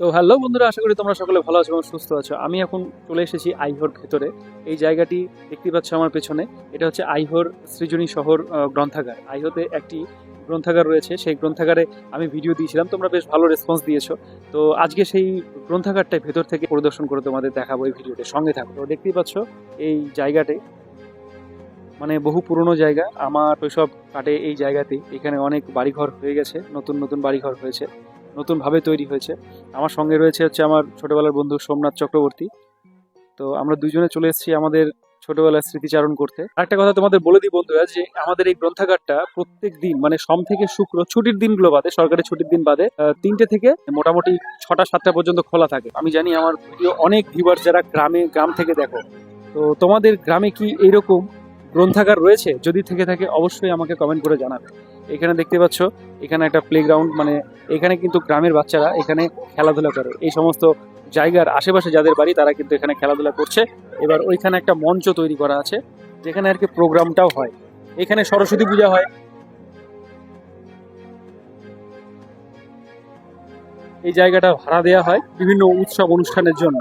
তো হ্যালো বন্ধুরা, আশা করি তোমরা সকলে ভালো আছো এবং সুস্থ আছো। আমি এখন চলে এসেছি আইহোর ভেতরে। এই জায়গাটি দেখতে পাচ্ছ আমার পেছনে। এটা হচ্ছে আইহোর সৃজনী শহর গ্রন্থাগার। আইহোতে একটি গ্রন্থাগার রয়েছে। সেই গ্রন্থাগারে আমি ভিডিও দিয়েছিলাম। তোমরা বেশ ভালো রেসপন্স দিয়েছ। তো আজকে সেই গ্রন্থাগারটাই ভেতর থেকে পরিদর্শন করে তোমাদের দেখাবো এই ভিডিওতে সঙ্গে থাকো। তো দেখতেই পাচ্ছ এই জায়গাটি মানে বহু পুরনো জায়গা। আমার শৈশব কাটে এই জায়গাতেই এখানে অনেক বাড়িঘর হয়ে গেছে। নতুন নতুন বাড়িঘর হয়েছে। নতুনভাবে তৈরি হয়েছে। আমার সঙ্গে রয়েছে হচ্ছে আমার ছোটবেলার বন্ধু সোমনাথ চক্রবর্তী। তো আমরা দুজনে চলে এসেছি আমাদের ছোটবেলার স্মৃতিচারণ করতে। একটা কথা তোমাদের বলে দিই বন্ধুরা যে আমাদের এই গ্রন্থাগারটা প্রত্যেক দিন মানে সোম থেকে শুক্র, ছুটির দিনগুলো বাদে সরকারি ছুটির দিন বাদে তিনটে থেকে মোটামুটি ছটা, সাতটা পর্যন্ত খোলা থাকে। আমি জানি আমার ভিডিও অনেক ভিউয়ার যারা গ্রামে, গ্রাম থেকে দেখো। তো তোমাদের গ্রামে কি এইরকম গ্রন্থাগার রয়েছে, যদি থেকে থাকে অবশ্যই আমাকে কমেন্ট করে জানাবে। এখানে দেখতে পাচ্ছ, এখানে একটা প্লেগ্রাউন্ড মানে এখানে কিন্তু গ্রামের বাচ্চারা এখানে খেলাধুলা করে। এই সমস্ত জায়গার আশেপাশে যাদের বাড়ি, তারা কিন্তু এখানে খেলাধুলা করছে। এবার ওইখানে একটা মঞ্চ তৈরি করা আছে, যেখানে আর কি প্রোগ্রামটাও হয়। এখানে সরস্বতী পূজা হয়। এই জায়গাটা ভাড়া দেওয়া হয় বিভিন্ন উৎসব অনুষ্ঠানের জন্য।